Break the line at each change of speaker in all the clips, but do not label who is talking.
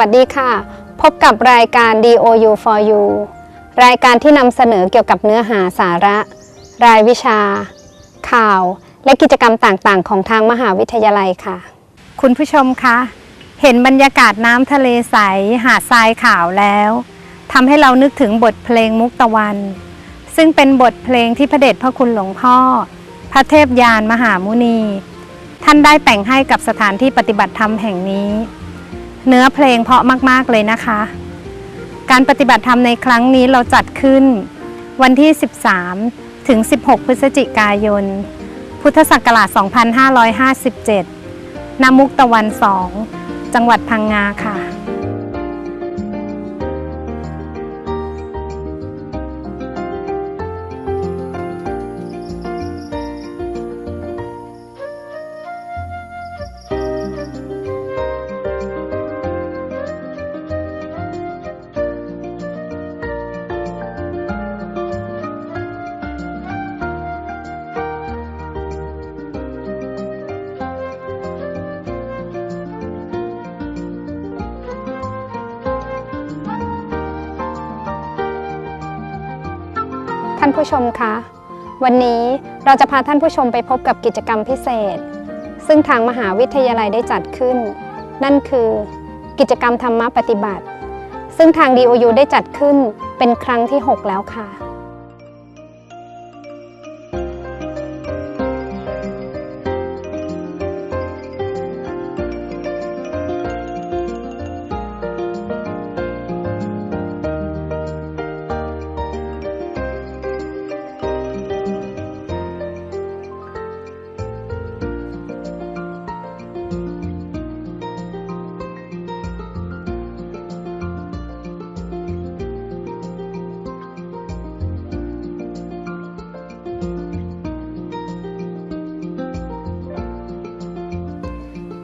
วัสดีค่ะ พบกับรายการ DOU for You รายการที่นำเสนอเกี่ยวกับเนื้อหาสาระ รายวิชา ข่าว และกิจกรรมต่างๆ ของทางมหาวิทยาลัยค่ะ
คุณผู้ชมคะ เห็นบรรยากาศน้ำทะเลใส หาดทรายขาวแล้วทำให้เรานึกถึงบทเพลงมุกตะวัน ซึ่งเป็นบทเพลงที่พระเดชพระคุณหลวงพ่อ พระเทพยานมหามุนี ท่านได้แต่งให้กับสถานที่ปฏิบัติธรรมแห่งนี้ เนื้อเพลงเพราะมาก ๆ เลยนะคะ การปฏิบัติธรรมในครั้งนี้เราจัดขึ้น วันที่ 13 ถึง 16 พฤศจิกายน พุทธศักราช 2557นามุกตะวันสอง จังหวัดพังงาค่ะ
ผู้ชมคะ วันนี้เราจะพาท่านผู้ชมไปพบกับกิจกรรมพิเศษ ซึ่งทางมหาวิทยาลัยได้จัดขึ้น นั่นคือกิจกรรมธรรมะปฏิบัติ ซึ่งทาง DOU ได้จัดขึ้นเป็นครั้งที่ 6 แล้วค่ะ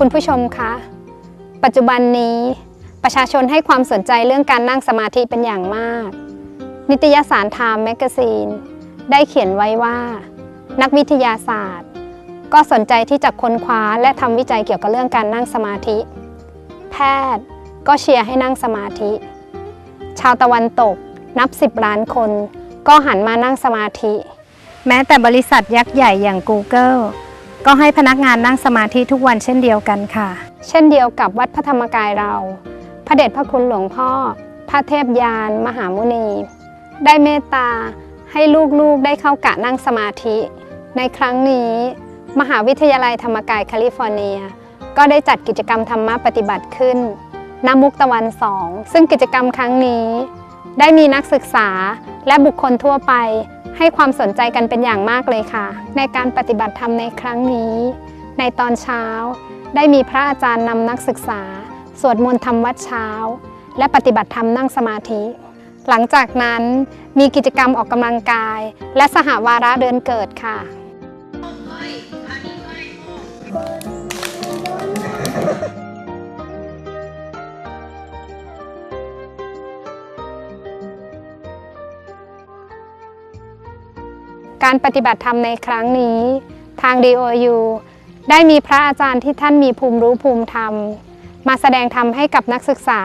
คุณผู้ชมคะ ปัจจุบันนี้ประชาชนให้ความสนใจเรื่องการนั่งสมาธิเป็นอย่างมาก นิตยสาร Time Magazine ได้เขียนไว้ว่า นักวิทยาศาสตร์ ก็สนใจที่จะค้นคว้าและทำวิจัยเกี่ยวกับเรื่องการนั่งสมาธิ แพทย์ก็เชียร์ให้นั่งสมาธิ ชาวตะวันตกนับ 10 ล้านคน ก็หันมานั่งสมาธิ
แม้แต่บริษัทยักษ์ใหญ่อย่าง Google ก็ให้พนักงานนั่งสมาธิทุกวันเช่นเดียวกันค่ะ
เช่นเดียวกับวัดพระธรรมกายเรา พระเดชพระคุณหลวงพ่อ พระเทพยาน มหามุนี ได้เมตตาให้ลูกๆได้เข้ากะนั่งสมาธิ ในครั้งนี้ มหาวิทยาลัยธรรมกายแคลิฟอร์เนีย ก็ได้จัดกิจกรรมธรรมะปฏิบัติขึ้นณมุกตะวันสอง ซึ่งกิจกรรมครั้งนี้ ได้มีนักศึกษาและบุคคลทั่วไป ให้ความสนใจกันเป็นอย่างมากเลยค่ะ ในการปฏิบัติธรรมในครั้งนี้ ในตอนเช้า ได้มีพระอาจารย์นำนักศึกษา สวดมนต์ทำวัดเช้า และปฏิบัติธรรมนั่งสมาธิ หลังจากนั้นมีกิจกรรมออกกำลังกาย และสหวาระเดือนเกิดค่ะ การปฏิบัติธรรมในครั้งนี้ ทาง DOU ได้มีพระอาจารย์ที่ท่านมีภูมิรู้ภูมิธรรม มาแสดงธรรมให้กับนักศึกษา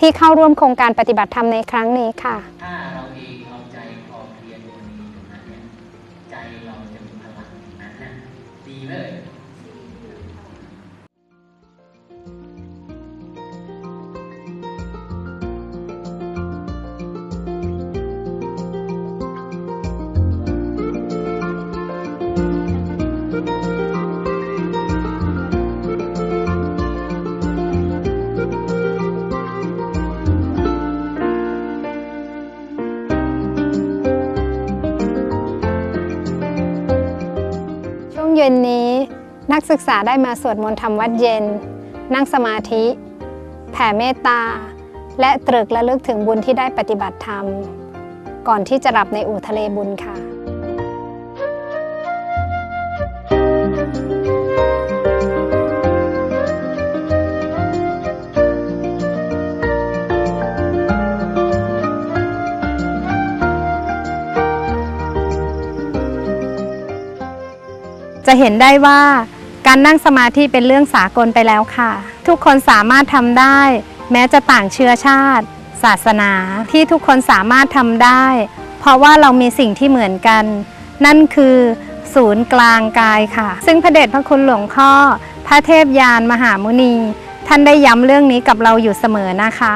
ที่เข้าร่วมโครงการปฏิบัติธรรมในครั้งนี้ค่ะ
นนี้นั
กศึกษาได้มาสวดมนต์ทำวัดเย็น นั่งสมาธิ แผ่เมตตา และตรึกและลึกถึงบุญที่ได้ปฏิบัติธรรม ก่อนที่จะหลับในอู่ทะเลบุญค่ะ
จะเห็นได้ว่าการนั่งสมาธิเป็นเรื่องสากลไปแล้วค่ะ ทุกคนสามารถทำได้ แม้จะต่างเชื้อชาติ ศาสนาที่ทุกคนสามารถทำได้ เพราะว่าเรามีสิ่งที่เหมือนกัน นั่นคือศูนย์กลางกายค่ะ ซึ่งพระเดชพระคุณหลวงพ่อ พระเทพยานมหามุนี ท่านได้ย้ำเรื่องนี้กับเราอยู่เสมอนะคะ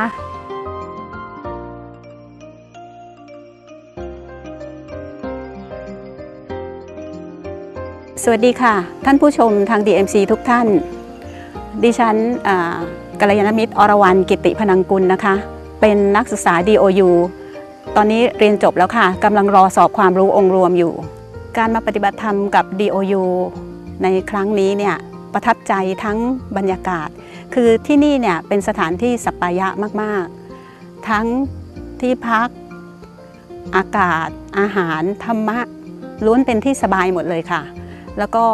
สวัสดีค่ะ ท่านผู้ชมทาง DMC ทุกท่าน ดิฉันกัลยาณมิตรอรวรรณกิติพนังกุลนะคะ เป็นนักศึกษา DOU ตอนนี้เรียนจบแล้วค่ะกำลังรอสอบความรู้องค์รวมอยู่ การมาปฏิบัติธรรมกับ DOU ในครั้งนี้เนี่ยประทับใจทั้งบรรยากาศ คือที่นี่เนี่ยเป็นสถานที่สัปปายะมากๆ ทั้งที่พัก อากาศ อาหารธรรมะล้วนเป็นที่สบายหมดเลยค่ะ แล้วก็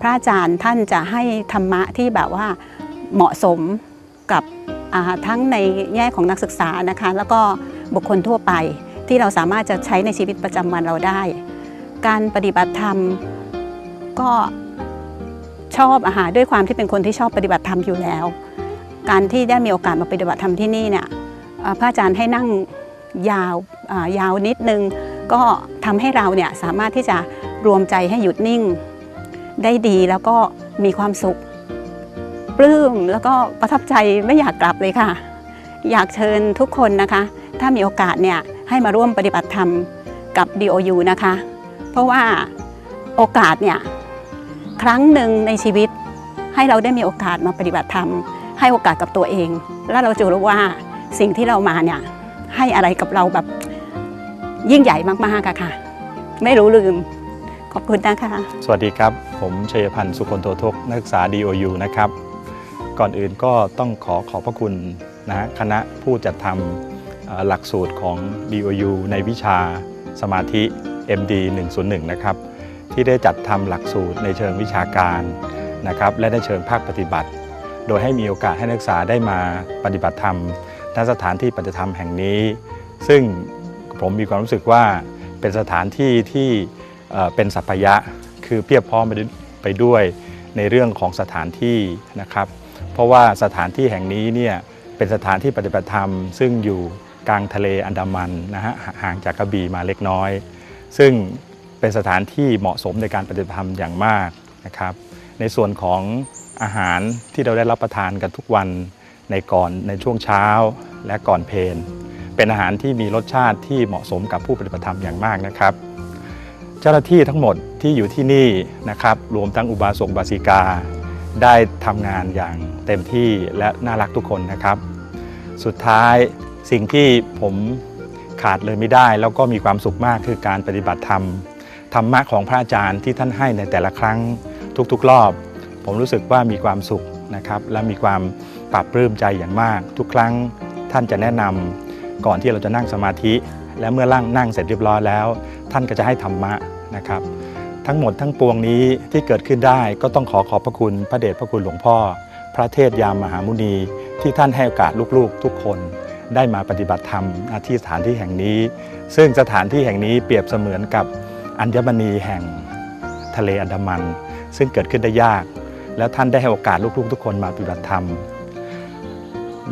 พระอาจารย์ท่านจะให้ธรรมะที่แบบว่าเหมาะสมกับทั้งในแง่ของนักศึกษานะคะแล้วก็บุคคลทั่วไปที่เราสามารถจะใช้ในชีวิตประจำวันเราได้ การปฏิบัติธรรมก็ชอบอาหารด้วยความที่เป็นคนที่ชอบปฏิบัติธรรมอยู่แล้ว การที่ได้มีโอกาสมาปฏิบัติธรรมที่นี่เนี่ยพระอาจารย์ให้นั่งยาวยาวนิดนึง ก็ทำให้เราเนี่ยสามารถที่จะ รวมใจให้หยุดนิ่ง ได้ดีแล้วก็มีความสุข ปลื้มแล้วก็ประทับใจไม่อยากกลับเลยค่ะ อยากเชิญทุกคนนะคะ ถ้ามีโอกาสเนี่ยให้มาร่วมปฏิบัติธรรมกับ DOU นะคะ เพราะว่าโอกาสเนี่ยครั้งหนึ่งในชีวิต ให้เราได้มีโอกาสมาปฏิบัติธรรม ให้โอกาสกับตัวเอง แล้วเราจะรู้ว่าสิ่งที่เรามาเนี่ยให้อะไรกับเราแบบยิ่งใหญ่มากๆอะค่ะ ไม่รู้ลืม ขอบคุณนะคะ
สวัสดีครับ ผมชัยพันธ์สุคนโททกนักศึกษา DOU นะครับ ก่อนอื่นก็ต้องขอขอบพระคุณนะฮะคณะผู้จัดทำหลักสูตรของ DOU ในวิชาสมาธิ MD 101 นะครับ ที่ได้จัดทำหลักสูตรในเชิงวิชาการนะครับ และในเชิงภาคปฏิบัติ โดยให้มีโอกาสให้นักศึกษาได้มาปฏิบัติธรรมณสถานที่ปฏิบัติธรรมแห่งนี้ ซึ่งผมมีความรู้สึกว่าเป็นสถานที่ที่ เป็นสัพยะ คือเพียบพร้อมไปด้วยไปด้วยในเรื่องของสถานที่นะครับ เพราะว่าสถานที่แห่งนี้เนี่ยเป็นสถานที่ปฏิบัติธรรม ซึ่งอยู่กลางทะเลอันดามันนะฮะห่างจากกระบี่มาเล็กน้อย ซึ่งเป็นสถานที่เหมาะสมในการปฏิบัติธรรมอย่างมากนะครับ ในส่วนของอาหารที่เราได้รับประทานกันทุกวันในก่อนในช่วงเช้าและก่อนเพลเป็นอาหารที่มีรสชาติที่เหมาะสมกับผู้ปฏิบัติธรรมอย่างมากนะครับ เจ้าหน้าที่ทั้งหมดที่อยู่ที่นี่นะครับรวมทั้งอุบาสกบาสิกา ได้ทำงานอย่างเต็มที่และน่ารักทุกคนนะครับ สุดท้ายสิ่งที่ผมขาดเลยไม่ได้ แล้วก็มีความสุขมากคือการปฏิบัติธรรมธรรมะของพระอาจารย์ที่ท่านให้ในแต่ละครั้งทุกๆ รอบ ผมรู้สึกว่ามีความสุขนะครับ และมีความปรับปลื้มใจอย่างมาก ทุกครั้งท่านจะแนะนำก่อนที่เราจะนั่งสมาธิ และเมื่อนั่งนั่งเสร็จเรียบร้อยแล้ว ท่านก็จะให้ธรรมะ นะครับ ทั้งหมดทั้งปวงนี้ที่เกิดขึ้นได้ก็ต้องขอขอบพระคุณพระเดชพระคุณหลวงพ่อ พระเทศยามมหามุนีที่ท่านให้โอกาสลูกๆ ทุกคนได้มาปฏิบัติธรรมที่สถานที่แห่งนี้ ซึ่งสถานที่แห่งนี้เปรียบเสมือนกับอัญมณีแห่งทะเลอันดามัน ซึ่งเกิดขึ้นได้ยาก แล้วท่านได้ให้โอกาสลูกๆ ทุกคนมาปฏิบัติธรรม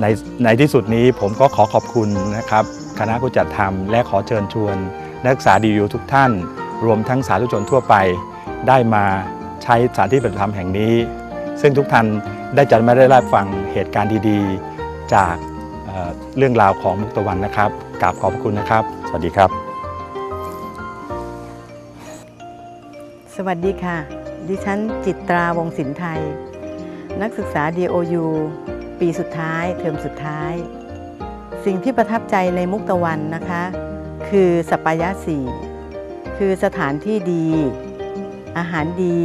ในในที่สุดนี้ผมก็ขอขอบคุณนะครับ คณะผู้จัดทำและขอเชิญชวน นักศึกษาดียูทุกท่าน รวมทั้งสาธุชนทั่วไป ได้มาใช้สถานที่ปฏิบัติธรรมแห่งนี้ ซึ่งทุกท่านได้จัดมาได้รับฟังเหตุการณ์ดีๆ จากเเรื่องราวของมุกตะวันนะครับกราบขอบพระคุณนะครับ สวัสดีครับ
สวัสดีค่ะ ดิฉันจิตราวงศิลป์ไทย นักศึกษา DOU ปีสุดท้าย เทอมสุดท้าย สิ่งที่ประทับใจในมุกตะวันนะคะ คือสปายะสี่ คือสถานที่ดี อาหารดี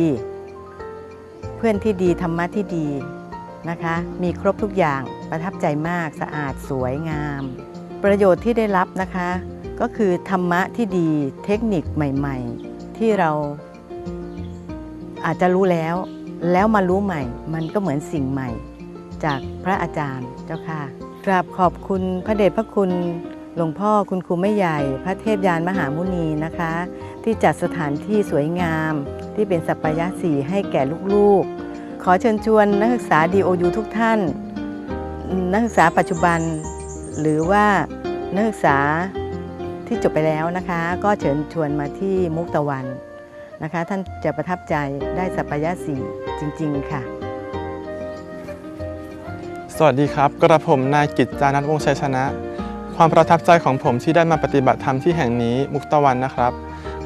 เพื่อนที่ดีธรรมะที่ดีนะคะ มีครบทุกอย่างประทับใจมากสะอาดสวยงาม ประโยชน์ที่ได้รับนะคะ ก็คือธรรมะที่ดีเทคนิคใหม่ ๆ ที่เราอาจจะรู้แล้ว แล้วมารู้ใหม่ มันก็เหมือนสิ่งใหม่ จากพระอาจารย์เจ้าค่ะกราบขอบคุณพระเดชพระคุณ หลวงพ่อคุณครูไม่ใหญ่ พระเทพยานมหามุนีนะคะ ที่จัดสถานที่สวยงาม ที่เป็นสัปยะสีให้แก่ลูกๆ ขอเชิญชวนนักศึกษา DOU ทุกท่าน นักศึกษาปัจจุบัน หรือว่านักศึกษาที่จบไปแล้วนะคะ ก็เชิญชวนมาที่มุกตะวันนะคะ ท่านจะประทับใจได้สัปยะสี่จริง ๆ ค่ะ
สวัสดีครับ กระผมนายกิจจานัทวงศ์ชัยชนะ ความประทับใจของผมที่ได้มาปฏิบัติธรรมที่แห่งนี้มุกตะวันนะครับ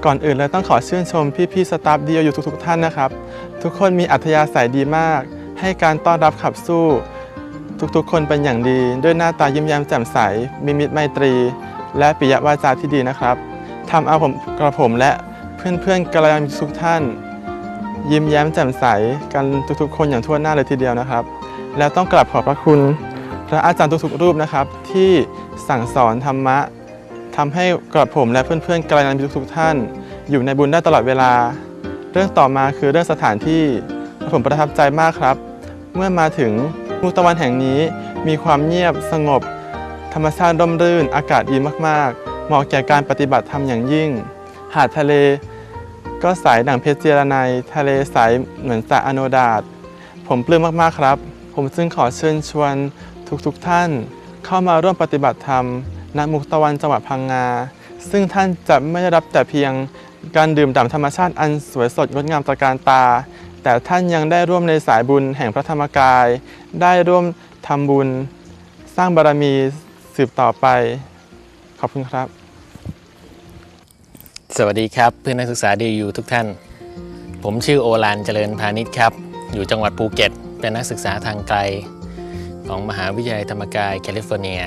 ก่อนอื่นเลยต้องขอชื่นชมพี่ๆสตาฟดีอยู่ทุกๆ ท่านนะครับ ทุกคนมีอัธยาศัยดีมาก ให้การต้อนรับขับสู้ ทุกๆ คนเป็นอย่างดี ด้วยหน้าตายิ้มแย้มแจ่มใส มีมิตรไมตรี และปิยวาจาที่ดีนะครับทำเอาผมกระผมและเพื่อนๆกัลยาณทุกท่าน ยิ้มแย้มแจ่มใสกันทุกๆ คนอย่างทั่วหน้าเลยทีเดียวนะครับ แล้วต้องกราบขอบพระคุณพระอาจารย์ทุกๆรูปนะครับที่ สั่งสอนธรรมะทำให้กระผมและเพื่อนๆกลยาณมิตรทุกๆท่าน อยู่ในบุญได้ตลอดเวลา เรื่องต่อมาคือเรื่องสถานที่ผมประทับใจมากครับ เมื่อมาถึงมุกตะวันแห่งนี้มีความเงียบสงบ ธรรมชาติร่มรื่น อากาศดีมากๆ เหมาะแก่การปฏิบัติธรรมอย่างยิ่ง หาดทะเล ก็ใสดั่งเพชรเจรไนยทะเลใสเหมือนสระอโนดาตผมปลื้มมากๆครับ ผมจึงขอเชิญชวนทุกๆท่าน เข้ามาร่วมปฏิบัติธรรมณมุกตะวันจังหวัดพังงา ซึ่งท่านจะไม่ได้รับแต่เพียงการดื่มด่ำธรรมชาติอันสวยสดงดงามตระการตา แต่ท่านยังได้ร่วมในสายบุญแห่งพระธรรมกาย ได้ร่วมทำบุญ สร้างบารมีสืบต่อไป ขอบคุณครับ
สวัสดีครับเพื่อนนักศึกษาดีอยู่ทุกท่าน ผมชื่อโอลานเจริญพาณิชย์ครับ อยู่จังหวัดภูเก็ต เป็นนักศึกษาทางไกล ของมหาวิทยาลัยธรรมกายแคลิฟอร์เนีย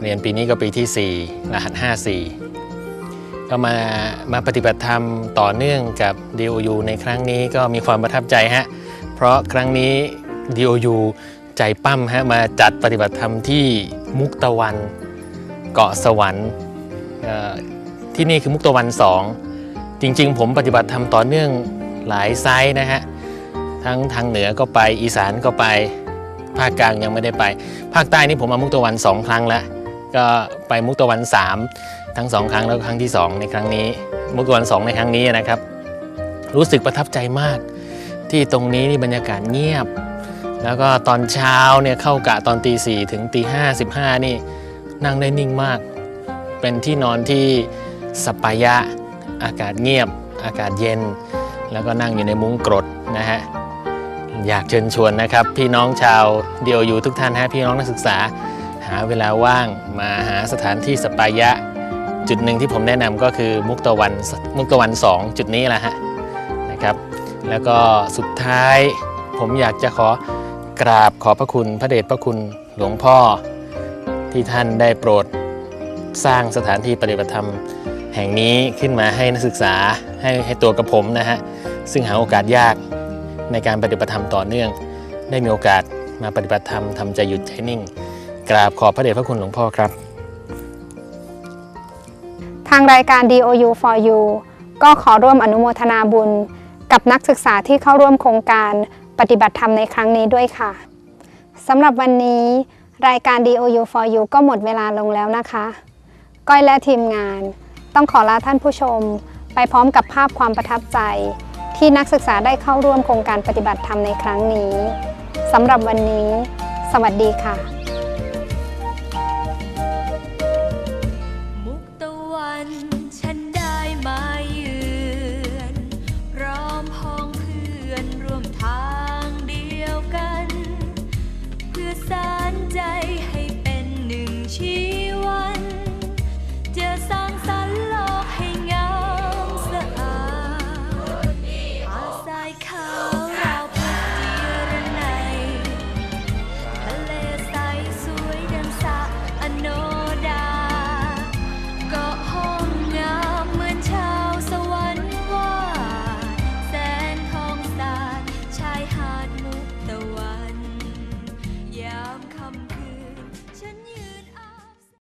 เรียนปีนี้ก็ปีที่ 4 รหัส 54 ก็มามาปฏิบัติธรรมต่อเนื่องกับ DOU ในครั้งนี้ก็มีความประทับใจฮะ เพราะครั้งนี้ DOU ใจปั้มฮะมาจัดปฏิบัติธรรมที่มุกตะวันเกาะสวรรค์ที่นี่คือมุกตะวันสองจริง ๆ ผมปฏิบัติธรรมต่อเนื่องหลายไซส์นะฮะทั้งทางเหนือก็ไปอีสานก็ไป ภาคกลางยังไม่ได้ไป ภาคใต้นี่ผมมามุกตะวันสองครั้งแล้ว ก็ไปมุกตะวันสามทั้งสองครั้งแล้วครั้งที่สองในครั้งนี้ มุกตะวันสองในครั้งนี้นะครับ รู้สึกประทับใจมาก ที่ตรงนี้นี่บรรยากาศเงียบ แล้วก็ตอนเช้าเนี่ยเข้ากะตอนตีสี่ถึงตีห้าสิบห้านี่นั่งได้นิ่งมาก เป็นที่นอนที่สปายะ อากาศเงียบ อากาศเย็น แล้วก็นั่งอยู่ในมุ้งกรดนะฮะ อยากเชิญชวนนะครับ พี่น้องชาวเดียวอยู่ทุกท่านฮะพี่น้องนักศึกษา หาเวลาว่างมาหาสถานที่สปายะ จุดหนึ่งที่ผมแนะนำก็คือมุกตะวันมุกตะวันสองจุดนี้แหละฮะนะครับ แล้วก็สุดท้ายผมอยากจะขอกราบขอพระคุณพระเดชพระคุณหลวงพ่อ ที่ท่านได้โปรดสร้างสถานที่ปฏิบัติธรรมแห่งนี้ขึ้นมาให้นักศึกษาให้ให้ตัวกับผมนะฮะซึ่งหาโอกาสยาก ในการปฏิบัติธรรมต่อเนื่อง ได้มีโอกาสมาปฏิบัติธรรมทำใจหยุดใจนิ่ง กราบขอบพระเดชพระคุณหลวงพ่อครับ
ทางรายการ DOU for You ก็ขอร่วมอนุโมทนาบุญ กับนักศึกษาที่เข้าร่วมโครงการปฏิบัติธรรมในครั้งนี้ด้วยค่ะสำหรับวันนี้ รายการ DOU for You ก็หมดเวลาลงแล้วนะคะ ก้อยและทีมงาน ต้องขอลาท่านผู้ชม ไปพร้อมกับภาพความประทับใจ ที่นักศึกษาได้เข้าร่วมโครงการปฏิบัติธรรมในครั้งนี้สำหรับวันนี้ สวัสดีค่ะ